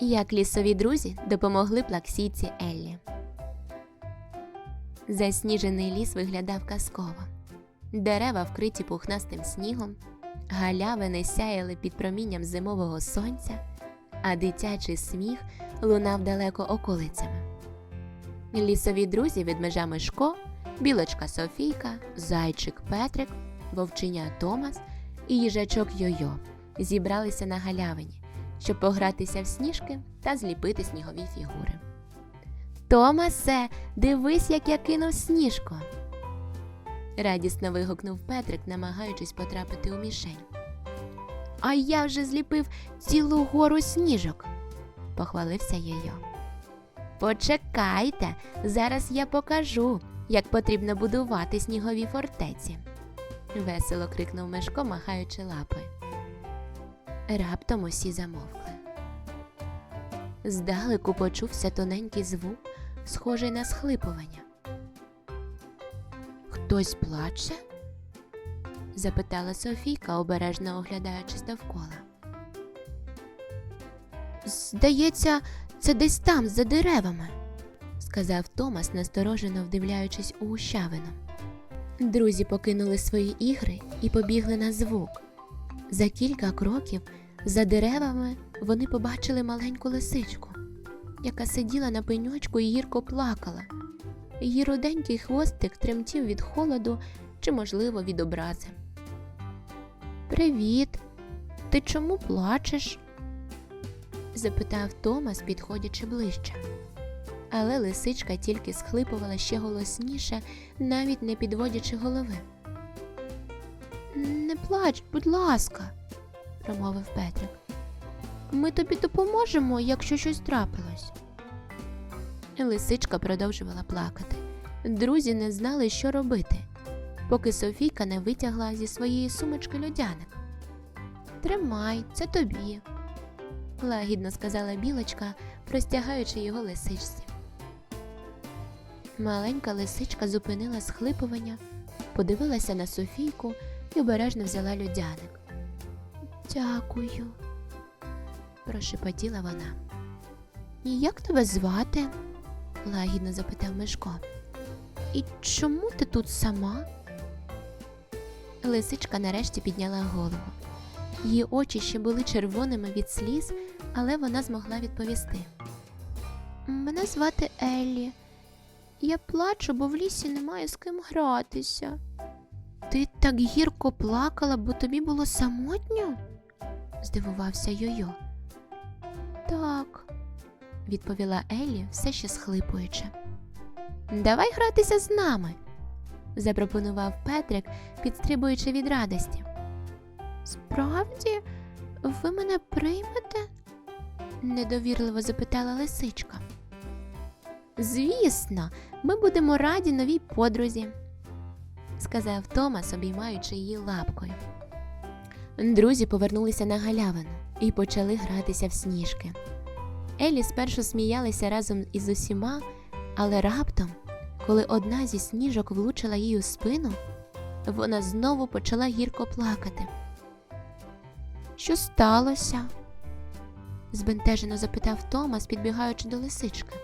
Як лісові друзі допомогли плаксійці Еллі. Засніжений ліс виглядав казково. Дерева вкриті пухнастим снігом, галявини сяяли під промінням зимового сонця, а дитячий сміх лунав далеко околицями. Лісові друзі від межа Мишко, білочка Софійка, зайчик Петрик, вовчиня Томас і їжачок Йойо зібралися на галявині, щоб погратися в сніжки та зліпити снігові фігури. Томасе, дивись, як я кинув сніжко. Радісно вигукнув Петрик, намагаючись потрапити у мішень. А я вже зліпив цілу гору сніжок, похвалився Йойо. Почекайте, зараз я покажу, як потрібно будувати снігові фортеці. Весело крикнув Мешко, махаючи лапою. Раптом усі замовкли. Здалеку почувся тоненький звук, схожий на схлипування. Хтось плаче? запитала Софійка, обережно оглядаючись довкола. Здається, це десь там, за деревами, сказав Томас, насторожено вдивляючись у гущавину. Друзі покинули свої ігри і побігли на звук. За кілька кроків за деревами вони побачили маленьку лисичку, яка сиділа на пеньочку і гірко плакала. Її руденький хвостик тремтів від холоду чи, можливо, від образи. Привіт, ти чому плачеш? запитав Томас, підходячи ближче. Але лисичка тільки схлипувала ще голосніше, навіть не підводячи голови. Не плач, будь ласка, промовив Петрик. Ми тобі допоможемо, якщо щось трапилось. Лисичка продовжувала плакати. Друзі не знали, що робити, поки Софійка не витягла зі своєї сумочки льодяник. Тримай, це тобі, лагідно сказала білочка, простягаючи його лисичці. Маленька лисичка зупинила схлипування, подивилася на Софійку і обережно взяла льодяник. Дякую, прошепотіла вона. І як тебе звати? лагідно запитав Мишко. І чому ти тут сама? Лисичка нарешті підняла голову. Її очі ще були червоними від сліз, але вона змогла відповісти. Мене звати Еллі. Я плачу, бо в лісі немає з ким гратися. Ти так гірко плакала, бо тобі було самотньо? Здивувався Йойо. Так, відповіла Еллі, все ще схлипуючи. Давай гратися з нами, запропонував Петрик, підстрибуючи від радості. Справді, ви мене приймете? недовірливо запитала лисичка. Звісно, ми будемо раді новій подрузі, сказав Томас, обіймаючи її лапкою. Друзі повернулися на галявину і почали гратися в сніжки. Елі спершу сміялися разом із усіма, але раптом, коли одна зі сніжок влучила їй у спину, вона знову почала гірко плакати. Що сталося? збентежено запитав Томас, підбігаючи до лисички.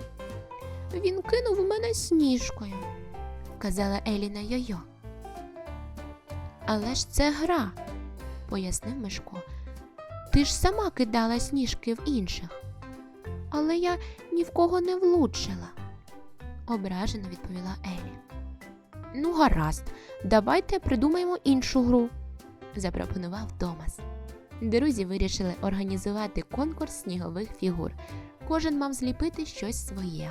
Він кинув мене сніжкою, казала Еліна Йойо. Але ж це гра, пояснив Мишко. Ти ж сама кидала сніжки в інших. Але я ні в кого не влучила, ображено відповіла Елі. Ну, гаразд, давайте придумаємо іншу гру, запропонував Томас. Друзі вирішили організувати конкурс снігових фігур. Кожен мав зліпити щось своє.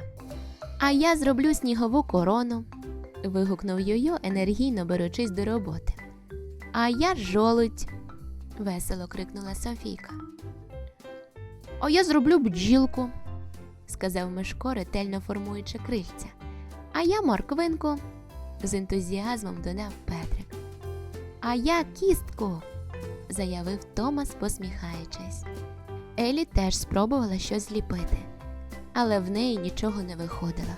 А я зроблю снігову корону. вигукнув Йойо, енергійно беручись до роботи. А я жолудь. Весело крикнула Софійка. А я зроблю бджілку, сказав Мишко, ретельно формуючи крильця. А я морквинку, з ентузіазмом додав Петрик. А я кістку, заявив Томас, посміхаючись. Елі теж спробувала щось зліпити, але в неї нічого не виходило.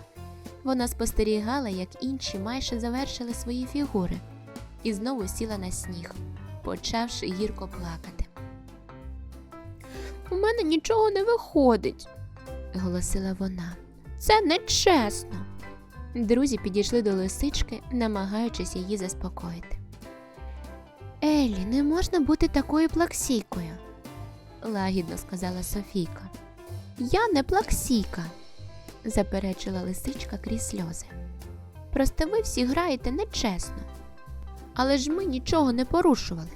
Вона спостерігала, як інші майже завершили свої фігури, і знову сіла на сніг, почавши гірко плакати. У мене нічого не виходить, голосила вона. Це нечесно. Друзі підійшли до лисички, намагаючись її заспокоїти. Еллі, не можна бути такою плаксійкою, лагідно сказала Софійка. Я не плаксійка, заперечила лисичка крізь сльози. Просто ви всі граєте нечесно. Але ж ми нічого не порушували,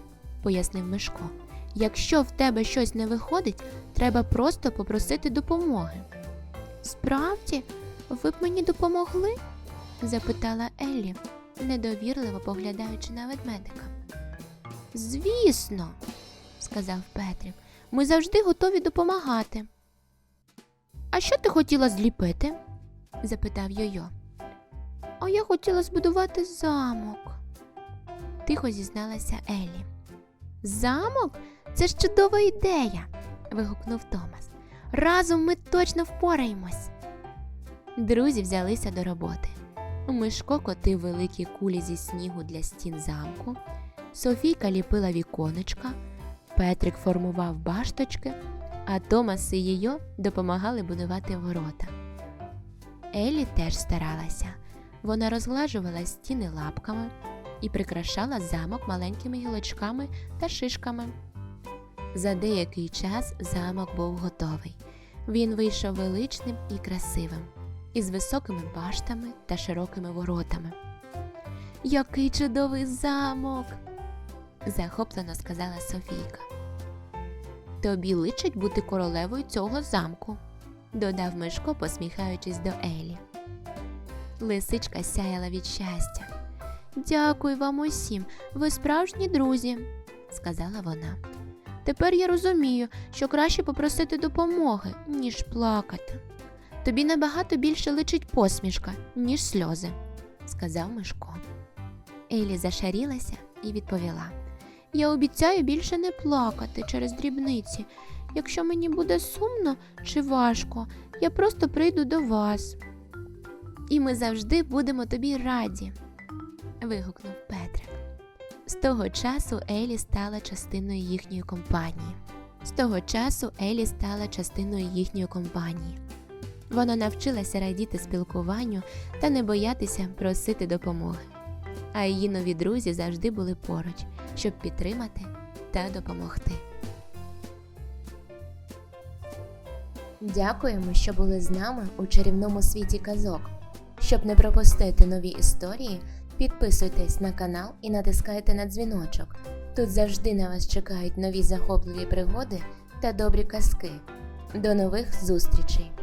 пояснив Мишко. Якщо в тебе щось не виходить, треба просто попросити допомоги. Справді, ви б мені допомогли? запитала Еллі, недовірливо поглядаючи на ведмедика. Звісно, сказав Петрик, ми завжди готові допомагати. А що ти хотіла зліпити? запитав Йойо. А я хотіла збудувати замок, тихо зізналася Еллі. Замок? Це ж чудова ідея. вигукнув Томас. Разом ми точно впораємось. Друзі взялися до роботи. Мишко котив великі кулі зі снігу для стін замку, Софійка ліпила віконечка, Петрик формував башточки, а Томас і її допомагали будувати ворота. Елі теж старалася. Вона розглажувала стіни лапками і прикрашала замок маленькими гілочками та шишками. За деякий час замок був готовий. Він вийшов величним і красивим, із високими баштами та широкими воротами. Який чудовий замок! захоплено сказала Софійка. Тобі личить бути королевою цього замку, додав Мишко, посміхаючись до Елі. Лисичка сяяла від щастя. Дякую вам усім, ви справжні друзі, сказала вона. Тепер я розумію, що краще попросити допомоги, ніж плакати. Тобі набагато більше личить посмішка, ніж сльози, сказав Мишко. Елі зашарілася і відповіла: Я обіцяю більше не плакати через дрібниці. Якщо мені буде сумно чи важко, я просто прийду до вас. І ми завжди будемо тобі раді. Вигукнув Петрик. З того часу Елі стала частиною їхньої компанії. З того часу Елі стала частиною їхньої компанії. Вона навчилася радіти спілкуванню та не боятися просити допомоги. А її нові друзі завжди були поруч, щоб підтримати та допомогти. Дякуємо, що були з нами у чарівному світі казок. Щоб не пропустити нові історії, підписуйтесь на канал і натискайте на дзвіночок. Тут завжди на вас чекають нові захопливі пригоди та добрі казки. До нових зустрічей!